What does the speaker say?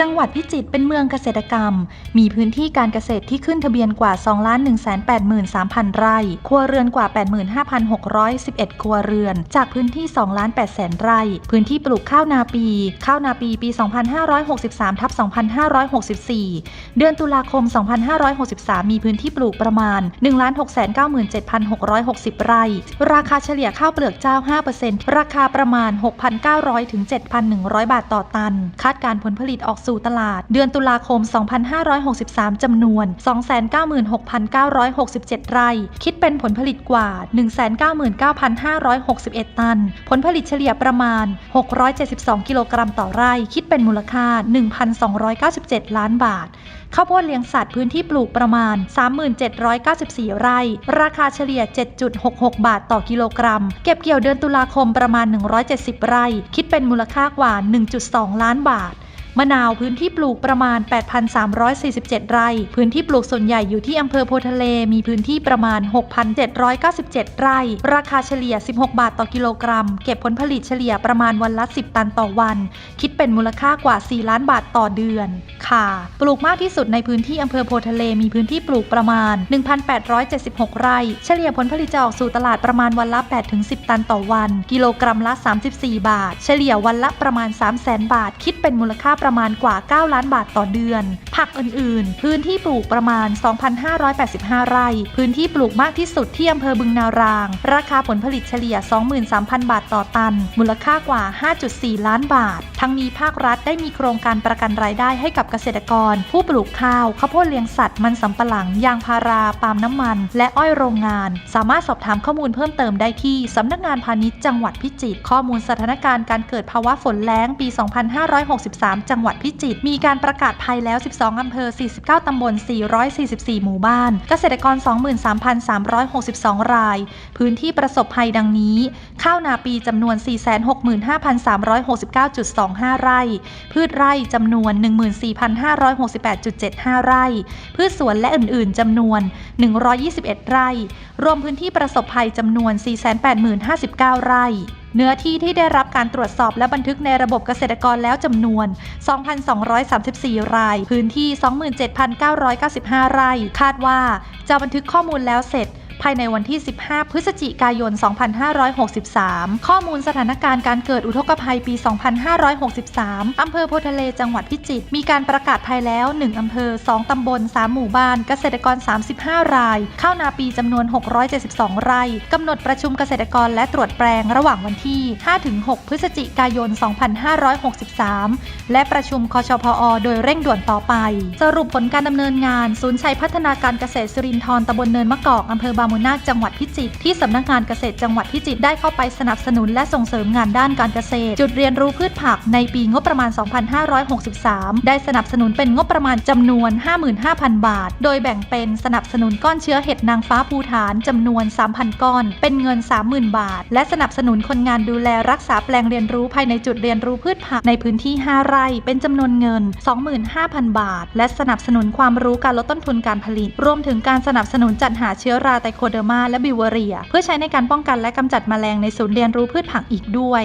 จังหวัดพิจิตรเป็นเมืองเกษตรกรรม มีพื้นที่การเกษตรที่ขึ้นทะเบียนกว่า 2 1 8 3 0 0 0 ไร่ ครัวเรือนกว่า 85,611 ครัวเรือน จากพื้นที่ 2 8 0 0 0 0 ไร่ พื้นที่ปลูกข้าวนาปี ข้าวนาปีปี 2563ทับ2564 เดือนตุลาคม 2563 มีพื้นที่ปลูกประมาณ 1,697,660 ไร่ ราคาเฉลี่ยข้าวเปลือกเจ้า 5%ราคาประมาณ 6,900ถึง7,100 บาทต่อตัน คาดการผลผลิตออกสูู่่ตลาด เดือนตุลาคม 2563 จำนวน 296,967 ไร่ คิดเป็นผลผลิตกว่า 199,561 ตัน ผลผลิตเฉลี่ยประมาณ 672 กิโลกรัมต่อไร่ คิดเป็นมูลค่า 1,297 ล้านบาทข้าวโพดเลี้ยงสัตว์พื้นที่ปลูกประมาณ 3,794 ไร่ ราคาเฉลี่ย 7.66 บาทต่อกิโลกรัม เก็บเกี่ยวเดือนตุลาคมประมาณ 170 ไร่ คิดเป็นมูลค่ากว่า 1.2 ล้านบาท มะนาวพื้นที่ปลูกประมาณ 8,347 ไร่ พื้นที่ปลูกส่วนใหญ่อยู่ที่อำเภอโพทะเล มีพื้นที่ประมาณ 6,797 ไร่ ราคาเฉลี่ย 16 บาทต่อกิโลกรัม เก็บผลผลิตเฉลี่ยประมาณวันละ 10 ตันต่อวัน คิดเป็นมูลค่ากว่า 4 ล้านบาทต่อเดือน ค่ะ ปลูกมากที่สุดในพื้นที่อำเภอโพทะเล มีพื้นที่ปลูกประมาณ 1,876 ไร่ เฉลี่ยผลผลิตจะออกสู่ตลาดประมาณวันละ 8-10 ตันต่อวัน กิโลกรัมละ 34 บาท เฉลี่ยวันละประมาณ 300,000 บาท คิดเป็นมูลค่าประประมาณกว่า 9 ล้านบาทต่อเดือน ผักอื่นๆ พื้นที่ปลูกประมาณ 2,585 ไร่ พื้นที่ปลูกมากที่สุดที่อำเภอบึงนาราง ราคาผลผลิตเฉลี่ย 23,000 บาทต่อตัน มูลค่ากว่า 5.4 ล้านบาท ทั้งนี้ภาครัฐได้มีโครงการประกันรายได้ให้กับเกษตรกร ผู้ปลูกข้าวข้าวโพดเลี้ยงสัตว์มันสำปะหลังยางพาราปาล์มน้ำมัน และอ้อยโรงงาน สามารถสอบถามข้อมูลเพิ่มเติมได้ที่สำนักงานพาณิชย์จังหวัดพิจิตรข้อมูลสถานการณ์การเกิดภาวะฝนแล้งปี 2563จังหวัดพิจิตรมีการประกาศภัยแล้ว 12 อำเภอ 49 ตำบล 444 หมู่บ้าน เกษตรกร 23,362 ราย พื้นที่ประสบภัยดังนี้ ข้าวนาปีจำนวน 465,369.25 ไร่ พืชไร่จำนวน 14,568.75 ไร่ พืชสวนและอื่นๆจำนวน 121 ไร่ รวมพื้นที่ประสบภัยจำนวน 480,059 ไร่ เนื้อที่ที่ได้รับการตรวจสอบและบันทึกในระบบเกษตรกรแล้วจำนวน 2,234 ราย พื้นที่ 27,995 ไร่ คาดว่าจะบันทึกข้อมูลแล้วเสร็จ ภายในวันที่ 15 พฤศจิกายน 2563 ข้อมูลสถานการณ์การเกิดอุทกภัยปี 2563 อำเภอโพธิ์ทะเลจังหวัดพิจิตร มีการประกาศภัยแล้ว 1 อำเภอ 2 ตำบล 3 หมู่บ้าน เกษตรกร 35 ราย ข้าวนาปีจำนวน 672 ไร่ กำหนดประชุมเกษตรกรและตรวจแปลงระหว่างวันที่ 5-6 พฤศจิกายน 2563 และประชุมคชพอ โดยเร่งด่วนต่อไป สรุปผลการดำเนินงาน ศูนย์ชัยพัฒนาการเกษตรสิรินธรตำบลเนินมะกอกอำเภอบางมูนาคจังหวัดพิจิตรที่สำนักงานเกษตรจังหวัดพิจิตรได้เข้าไปสนับสนุนและส่งเสริมงานด้านการเกษตร จุดเรียนรู้พืชผักในปีงบประมาณ 2563 ได้สนับสนุนเป็นงบประมาณจำนวน 55,000 บาท โดยแบ่งเป็นสนับสนุนก้อนเชื้อเห็ดนางฟ้าภูฐานจำนวน 3,000 ก้อน เป็นเงิน 30,000 บาท และสนับสนุนคนงานดูแลรักษาแปลงเรียนรู้ภายในจุดเรียนรู้พืชผักในพื้นที่ 5 ไร่ เป็นจำนวนเงิน 25,000 บาท และสนับสนุนความรู้การลดต้นทุนการผลิต รวมถึงการสนับสนุนจัดหาเชื้อราไตโคเดอร์มาและบิวเวอเรีย เพื่อใช้ในการป้องกันและกำจัดแมลงในศูนย์เรียนรู้พืชผักอีกด้วย